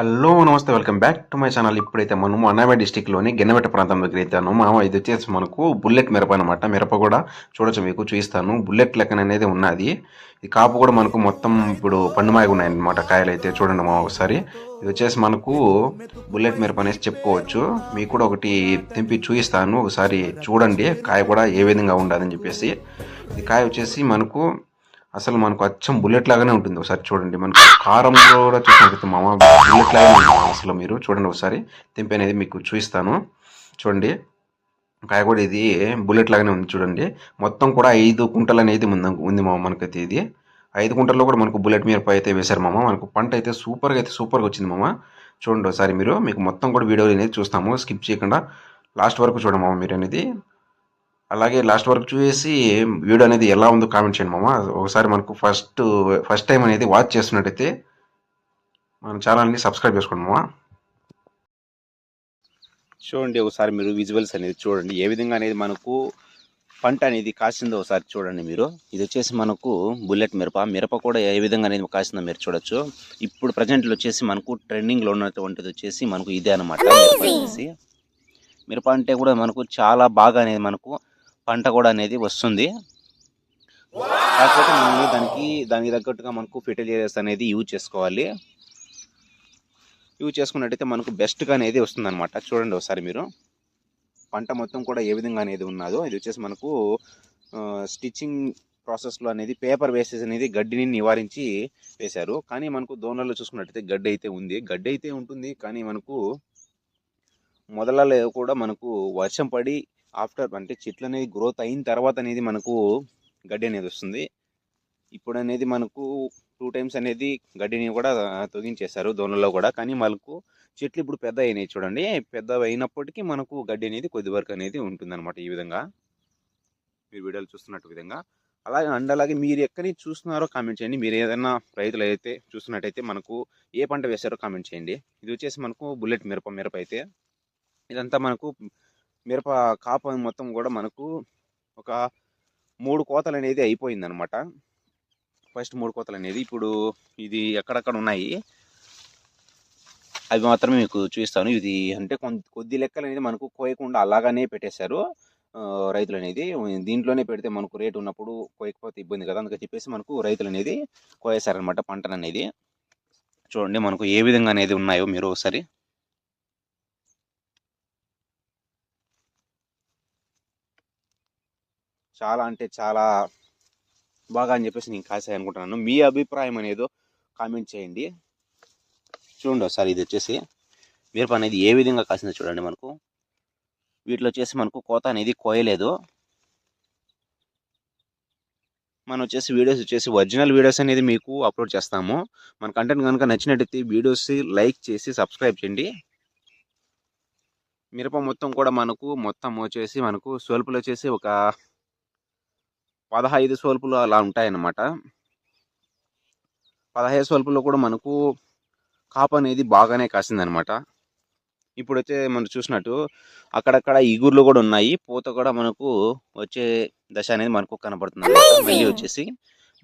Hello నమస్తే welcome back to my channel. ఇప్పుడైతే మనము అన్నామే డిస్టిక్లోని గెన్నమెట్ట ప్రాంతం దగ్గర అయితే ఉన్నాము మామ ఇది వచ్చేసి మనకు బుల్లెట్ మిరప అనమాట మిరప కూడా చూడొచ్చు మీకు చూపిస్తాను బుల్లెట్ లెక్కన అనేది ఉన్నది. ఈ కాపు కూడా మనకు మొత్తం ఇప్పుడు పండుమాయిగా ఉన్నాయన్నమాట. కాయలు అయితే చూడండి మా ఒకసారి. ఇది వచ్చేసి మనకు బుల్లెట్ మిరప అనేసి చెప్పుకోవచ్చు. మీకు కూడా ఒకటి తెంపి చూపిస్తాను ఒకసారి చూడండి కాయ కూడా ఏ విధంగా ఉండదని చెప్పేసి. ఈ కాయ వచ్చేసి మనకు అసలు మనకు అచ్చం బుల్లెట్ లాగానే ఉంటుంది. ఒకసారి చూడండి. మనకు కారం కూడా చూసినట్టు మామ బుల్లెట్ లాగానే ఉంటుంది. అసలు మీరు చూడండి ఒకసారి. తెంపి అనేది మీకు చూపిస్తాను. చూడండి. కాయ కూడా ఇది బుల్లెట్ లాగానే ఉంది చూడండి. మొత్తం కూడా ఐదు కుంటలు అనేది ఉంది ఉంది మామ మనకైతే ఇది. ఐదు కుంటల్లో కూడా మనకు బుల్లెట్ మిరప అయితే వేశారు మామ మనకు పంట అయితే సూపర్గా అయితే సూపర్గా వచ్చింది మామ చూడండి ఒకసారి మీరు. మీకు మొత్తం కూడా వీడియో అనేది చూస్తాము. స్కిప్ చేయకుండా లాస్ట్ వరకు చూడండి మామ మీరు అనేది. అలాగే లాస్ట్ వరకు చూసి వీడియో అనేది ఎలా ఉందో కామెంట్ చేయండి మామ. ఒకసారి మనకు ఫస్ట్ ఫస్ట్ టైం అనేది వాచ్ చేస్తున్నట్టయితే మన ఛానల్ని సబ్స్క్రైబ్ చేసుకోండి మామ. చూడండి ఒకసారి మీరు విజువల్స్ అనేది చూడండి. ఏ విధంగా అనేది మనకు పంట అనేది కాసిందో ఒకసారి చూడండి మీరు. ఇది వచ్చేసి మనకు బుల్లెట్ మిరప. మిరప కూడా ఏ విధంగా అనేది కాసిందో మీరు చూడొచ్చు. ఇప్పుడు ప్రజెంట్లో వచ్చేసి మనకు ట్రెండింగ్లో ఉన్నటువంటిది వచ్చేసి మనకు ఇదే అనమాట మిరప వచ్చేసి మిరప అంటే కూడా మనకు చాలా బాగా అనేది మనకు పంట కూడా అనేది వస్తుంది. కాకపోతే మనము దానికి దానికి తగ్గట్టుగా మనకు ఫెర్టిలైజర్స్ అనేది యూజ్ చేసుకోవాలి. యూజ్ చేసుకున్నట్టయితే మనకు బెస్ట్గా అనేది వస్తుంది అనమాట చూడండి ఒకసారి మీరు. పంట మొత్తం కూడా ఏ విధంగా అనేది ఉన్నదో ఇది వచ్చేసి మనకు స్టిచ్చింగ్ ప్రాసెస్లో అనేది పేపర్ వేసేసి అనేది గడ్డిని నివారించి వేశారు. కానీ మనకు దోనల్లో చూసుకున్నట్టయితే గడ్డి అయితే ఉంది. గడ్డి అయితే ఉంటుంది కానీ మనకు మొదలలో కూడా మనకు వర్షం పడి ఆఫ్టర్ అంటే చెట్లు అనేది గ్రోత్ అయిన తర్వాత అనేది మనకు గడ్డి అనేది వస్తుంది. ఇప్పుడు అనేది మనకు టూ టైమ్స్ అనేది గడ్డిని కూడా తొగించేశారు దోనల్లో కూడా. కానీ మనకు చెట్లు ఇప్పుడు పెద్ద అయినాయి చూడండి. పెద్ద అయినప్పటికీ మనకు గడ్డి అనేది కొద్ది వరకు అనేది ఉంటుందన్నమాట ఈ విధంగా. మీరు వీడియోలు చూస్తున్నట్టు విధంగా. అలాగే అండ్ అలాగే మీరు ఎక్కడి చూస్తున్నారో కామెంట్ చేయండి. మీరు ఏదైనా రైతులు అయితే చూస్తున్నట్టయితే మనకు ఏ పంట వేశారో కామెంట్ చేయండి. ఇది వచ్చేసి మనకు బుల్లెట్ మిరప మిరప అయితే. ఇదంతా మనకు మిరప కాపు మొత్తం కూడా మనకు ఒక మూడు కోతలు అనేది అయిపోయిందనమాట ఫస్ట్ మూడు కోతలు అనేది ఇప్పుడు ఇది ఎక్కడెక్కడ ఉన్నాయి? అవి మాత్రమే మీకు చూపిస్తాను. ఇది అంటే కొంత కొద్ది లెక్కలు అనేది మనకు కోయకుండా అలాగానే పెట్టేశారు. రైతులు అనేది. దీంట్లోనే పెడితే మనకు రేటు ఉన్నప్పుడు కోయకపోతే ఇబ్బంది కదా అందుకని చెప్పేసి మనకు రైతులు అనేది కోయేశారనమాట పంటను అనేది. చూడండి మనకు ఏ విధంగా అనేది ఉన్నాయో మీరు ఒకసారి చాలా అంటే చాలా బాగా అని చెప్పేసి నేను కాసాయి అనుకుంటున్నాను. మీ అభిప్రాయం అనేది కామెంట్ చేయండి. చూడండి ఒకసారి ఇది వచ్చేసి మిరప అనేది ఏ విధంగా కాసిందో చూడండి మనకు. వీటిలో వచ్చేసి మనకు కోత అనేది కోయలేదు. మనం వచ్చేసి వీడియోస్ వచ్చేసి ఒరిజినల్ వీడియోస్ అనేది మీకు అప్లోడ్ చేస్తాము. మన కంటెంట్ కనుక నచ్చినట్టయితే వీడియోస్ లైక్ చేసి సబ్స్క్రైబ్ చేయండి. మిరప మొత్తం కూడా మనకు మొత్తం వచ్చేసి మనకు సోల్పులు వచ్చేసి ఒక పదహైదు సోల్పులు అలా ఉంటాయన్నమాట. పదహైదు సోల్పులో కూడా మనకు కాపు అనేది బాగానే కాసిందనమాట ఇప్పుడు వచ్చే మనం చూసినట్టు అక్కడక్కడ ఇగుర్లు కూడా ఉన్నాయి. పూత కూడా మనకు వచ్చే దశ అనేది మనకు కనపడుతుంది. మళ్ళీ వచ్చేసి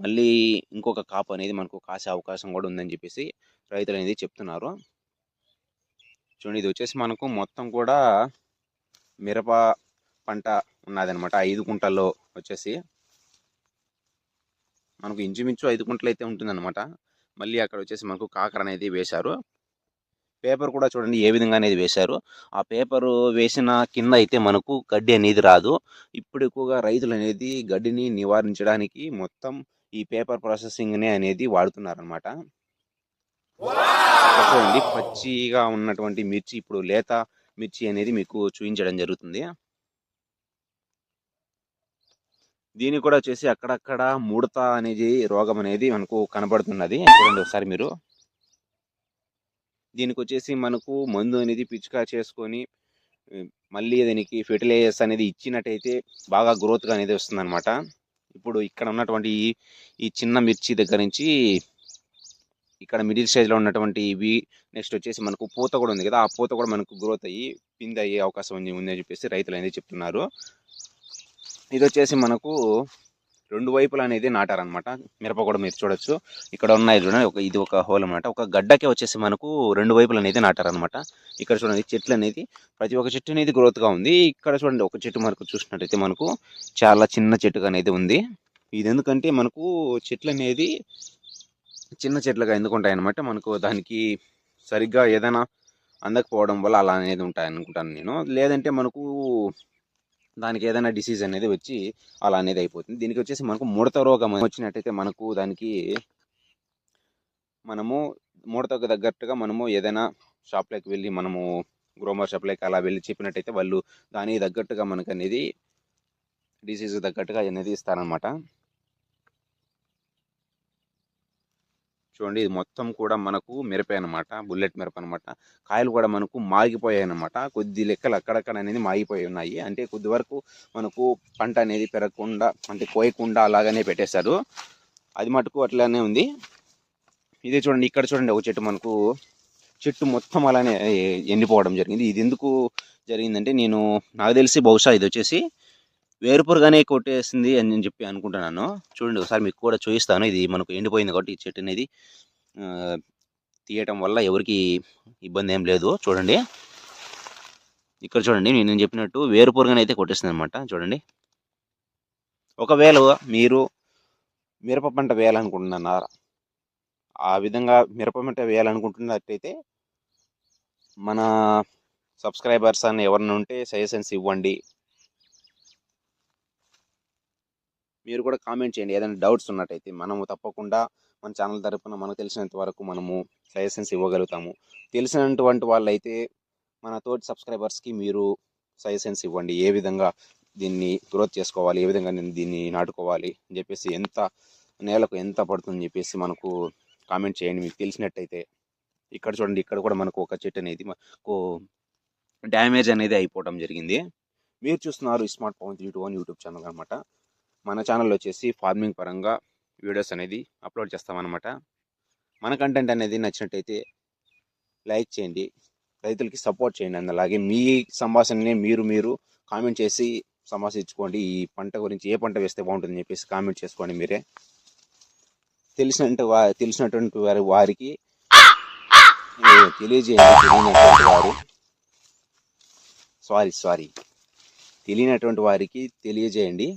మళ్ళీ ఇంకొక కాపు అనేది మనకు కాసే అవకాశం కూడా ఉందని చెప్పేసి రైతులు అనేది చెప్తున్నారు. చూడండి ఇది వచ్చేసి మనకు మొత్తం కూడా మిరప పంట ఉన్నదన్నమాట. ఐదు కుంటల్లో వచ్చేసి. మనకు ఇంచుమించు ఐదు కుంటలు అయితే ఉంటుందన్నమాట. మళ్ళీ అక్కడ వచ్చేసి మనకు కాకర అనేది వేశారు. పేపర్ కూడా చూడండి ఏ విధంగా అనేది వేశారు. ఆ పేపర్ వేసిన కింద అయితే మనకు గడ్డి అనేది రాదు. ఇప్పుడు ఎక్కువగా రైతులు అనేది గడ్డిని నివారించడానికి మొత్తం ఈ పేపర్ ప్రాసెసింగ్నే అనేది వాడుతున్నారనమాట చూడండి పచ్చిగా ఉన్నటువంటి మిర్చి ఇప్పుడు లేత మిర్చి అనేది మీకు చూపించడం జరుగుతుంది. దీన్ని కూడా వచ్చేసి అక్కడక్కడ ముడత అనేది రోగం అనేది మనకు కనబడుతున్నది. చూడండి ఒకసారి మీరు. దీనికి వచ్చేసి మనకు మందు అనేది పిచికా చేసుకొని మళ్ళీ దీనికి ఫెర్టిలైజర్స్ అనేది ఇచ్చినట్టయితే బాగా గ్రోత్గా అనేది వస్తుందన్నమాట. ఇప్పుడు ఇక్కడ ఉన్నటువంటి ఈ ఈ చిన్న మిర్చి దగ్గర నుంచి ఇక్కడ మిడిల్ స్టేజ్లో ఉన్నటువంటి ఇవి నెక్స్ట్ వచ్చేసి మనకు పూత కూడా ఉంది కదా ఆ పూత కూడా మనకు గ్రోత్ అయ్యి పింద్ అయ్యే అవకాశం ఉంది ఉందని చెప్పేసి రైతులు అనేది చెప్తున్నారు. ఇది వచ్చేసి మనకు రెండు వైపులు అనేది నాటారనమాట మిరప కూడా మీరు చూడొచ్చు. ఇక్కడ ఉన్నాయి చూడండి ఒక ఇది ఒక హోల్ అనమాట ఒక గడ్డకే వచ్చేసి మనకు రెండు వైపులు అనేది నాటారనమాట ఇక్కడ చూడండి చెట్లు అనేది ప్రతి ఒక్క చెట్టు అనేది గ్రోత్గా గా ఉంది. ఇక్కడ చూడండి ఒక చెట్టు మనకు చూసినట్టయితే మనకు చాలా చిన్న చెట్టుగా అనేది ఉంది. ఇది ఎందుకంటే మనకు చెట్లు అనేది చిన్న చెట్లుగా ఎందుకు ఉంటాయి అనమాట మనకు దానికి సరిగ్గా ఏదైనా అందకపోవడం వల్ల అలా అనేది ఉంటాయి అనుకుంటాను నేను. లేదంటే మనకు దానికి ఏదైనా డిసీజ్ అనేది వచ్చి అలా అనేది అయిపోతుంది. దీనికి వచ్చేసి మనకు ముడత రోగం వచ్చినట్టయితే మనకు దానికి మనము ముడతకు తగ్గట్టుగా మనము ఏదైనా షాప్లోకి వెళ్ళి మనము గ్రోమర్ షాప్లోకి అలా వెళ్ళి చెప్పినట్టయితే వాళ్ళు దానికి తగ్గట్టుగా మనకు అనేది డిసీజ్ తగ్గట్టుగా అనేది ఇస్తారనమాట చూడండి. ఇది మొత్తం కూడా మనకు మిరప అనమాట బుల్లెట్ మిరప అనమాట కాయలు కూడా మనకు మాగిపోయాయి అనమాట కొద్ది లెక్కలు అక్కడక్కడ అనేది మాగిపోయి ఉన్నాయి. అంటే కొద్ది వరకు మనకు పంట అనేది పెరగకుండా అంటే కోయకుండా అలాగనే పెట్టేశారు. అది మటుకు అట్లానే ఉంది. ఇదే చూడండి. ఇక్కడ చూడండి. ఒక చెట్టు మనకు చెట్టు మొత్తం అలానే ఎండిపోవడం జరిగింది. ఇది ఎందుకు జరిగిందంటే నేను నాకు తెలిసి బహుశా ఇది వచ్చేసి వేరుపురుగానే కొట్టేసింది అని నేను చెప్పి అనుకుంటున్నాను. చూడండి ఒకసారి మీకు కూడా చూపిస్తాను. ఇది మనకు ఎండిపోయింది కాబట్టి ఈ చెట్టు అనేది తీయటం వల్ల ఎవరికి ఇబ్బంది ఏం లేదు. చూడండి. ఇక్కడ చూడండి నేను చెప్పినట్టు వేరుపురుగానే అయితే కొట్టేసింది అనమాట చూడండి. ఒకవేళ మీరు మిరప పంట వేయాలనుకుంటున్నారా ఆ విధంగా మిరప పంట వేయాలనుకుంటున్నట్టయితే మన సబ్స్క్రైబర్స్ అని ఎవరైనా ఉంటే సజెషన్స్ ఇవ్వండి. మీరు కూడా కామెంట్ చేయండి. ఏదైనా డౌట్స్ ఉన్నట్టయితే మనము తప్పకుండా మన ఛానల్ తరపున మనకు తెలిసినంత వరకు మనము సజెషన్స్ ఇవ్వగలుగుతాము. తెలిసినటువంటి వాళ్ళైతే మన తోటి సబ్స్క్రైబర్స్కి మీరు సజెషన్స్ ఇవ్వండి. ఏ విధంగా దీన్ని గ్రోత్ చేసుకోవాలి? ఏ విధంగా నేను దీన్ని నాటుకోవాలి? అని చెప్పేసి ఎంత నేలకు ఎంత పడుతుందని చెప్పేసి మనకు కామెంట్ చేయండి. మీకు తెలిసినట్టయితే ఇక్కడ చూడండి ఇక్కడ కూడా మనకు ఒక చెట్టు అనేది మనకు డ్యామేజ్ అనేది అయిపోవడం జరిగింది. మీరు చూస్తున్నారు smart Pawan three two one YouTube channel అనమాట మన ఛానల్ వచ్చేసి ఫార్మింగ్ పరంగా వీడియోస్ అనేది అప్లోడ్ చేస్తామన్నమాట. మన కంటెంట్ అనేది నచ్చినట్టయితే లైక్ చేయండి. రైతులకి సపోర్ట్ చేయండి. అండ్ అలాగే మీ సంభాషణని మీరు మీరు కామెంట్ చేసి సంభాషించుకోండి. ఈ పంట గురించి ఏ పంట వేస్తే బాగుంటుందని చెప్పేసి కామెంట్ చేసుకోండి మీరే. తెలిసినట్టు వా తెలిసినటువంటి వారి వారికి తెలియజేయండి. తెలియనటువంటి వారు సారీ సారీ తెలియనటువంటి వారికి తెలియజేయండి.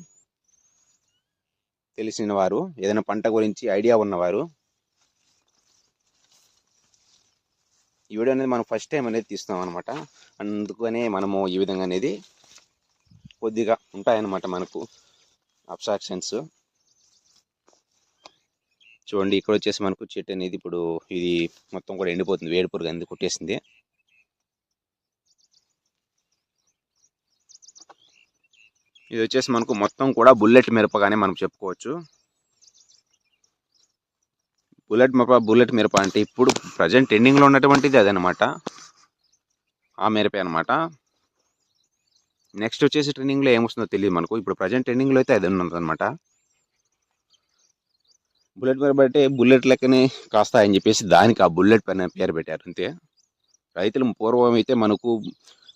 తెలిసిన వారు ఏదైనా పంట గురించి ఐడియా ఉన్నవారు ఈ వీడియో అనేది మనం ఫస్ట్ టైం అనేది తీస్తున్నాం అనమాట అందుకనే మనము ఈ విధంగా అనేది కొద్దిగా ఉంటాయన్నమాట మనకు అబ్స్ట్రాక్షన్స్. చూడండి ఇక్కడ వచ్చేసి మనకు చెట్టు అనేది ఇప్పుడు ఇది మొత్తం కూడా ఎండిపోతుంది వేడిపురుగు అనేది కొట్టేసింది. ఇది వచ్చేసి మనకు మొత్తం కూడా బుల్లెట్ మిరపగానే మనం చెప్పుకోవచ్చు. బుల్లెట్ మిరప బుల్లెట్ మిరప అంటే ఇప్పుడు ప్రజెంట్ ట్రెండింగ్లో ఉన్నటువంటిది అదనమాట. ఆ మిరపే అనమాట నెక్స్ట్ వచ్చేసి ట్రెండింగ్లో ఏమొస్తుందో తెలియదు మనకు. ఇప్పుడు ప్రజెంట్ ట్రెండింగ్లో అయితే అది ఉన్నదనమాట బుల్లెట్ మిరప అంటే బుల్లెట్ లెక్కనే కాస్తాయని చెప్పేసి దానికి ఆ బుల్లెట్ పైన పేరు పెట్టారు అంతే. రైతులు పూర్వం అయితే మనకు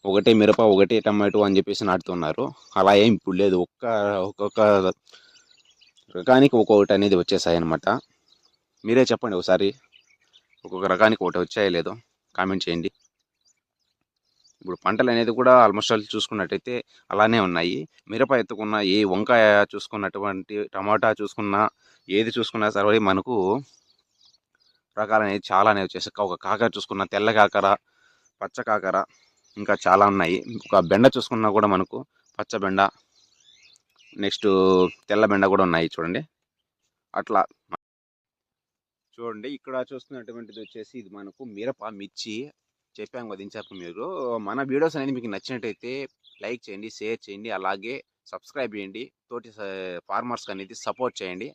ఒకటే మిరప ఒకటే టమాటో అని చెప్పేసి నాటుతున్నారు. అలా ఏం ఇప్పుడు లేదు. ఒక్క ఒక్కొక్క రకానికి ఒక్కొక్కటి అనేది వచ్చేసాయి అనమాట మీరే చెప్పండి ఒకసారి. ఒక్కొక్క రకానికి ఒకటి వచ్చాయో లేదో కామెంట్ చేయండి. ఇప్పుడు పంటలు అనేది కూడా ఆల్మోస్ట్ ఆల్ చూసుకున్నట్టయితే అలానే ఉన్నాయి. మిరప ఎత్తుకున్న ఏ వంకాయ చూసుకున్నటువంటి టమాటా చూసుకున్నా ఏది చూసుకున్నా సరే మనకు రకాలు అనేది చాలా అనేవి వచ్చేసి ఒక కాకర చూసుకున్న తెల్ల కాకర పచ్చ కాకర ఇంకా చాలా ఉన్నాయి. ఒక బెండ చూసుకున్నా కూడా మనకు పచ్చ బెండ నెక్స్ట్ తెల్ల బెండ కూడా ఉన్నాయి చూడండి. అట్లా చూడండి ఇక్కడ చూస్తున్నటువంటిది వచ్చేసి ఇది మనకు మిరప మిర్చి చెప్పాం కదా మీరు. మన వీడియోస్ అనేది మీకు నచ్చినట్టయితే లైక్ చేయండి షేర్ చేయండి అలాగే సబ్స్క్రైబ్ చేయండి తోటి ఫార్మర్స్కి అనేది సపోర్ట్ చేయండి.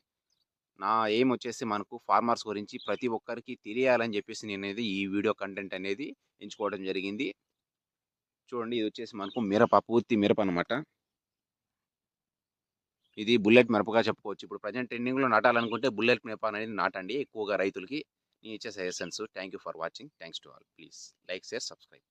నా ఎయిమ్ వచ్చేసి మనకు ఫార్మర్స్ గురించి ప్రతి ఒక్కరికి తెలియాలని చెప్పేసి నేను అనేది ఈ వీడియో కంటెంట్ అనేది ఎంచుకోవడం జరిగింది. చూడండి ఇది వచ్చేసి మనకు మిరప పూర్తి మిరప అనమాట ఇది బుల్లెట్ మిరపగా చెప్పుకోవచ్చు. ఇప్పుడు ప్రజెంట్ ట్రెండింగ్లో నాటాలనుకుంటే బుల్లెట్ మిరప అనేది నాటండి ఎక్కువగా రైతులకి. నేను ఇచ్చే suggestions. Thank you for watching. Thanks to all. Please like share subscribe.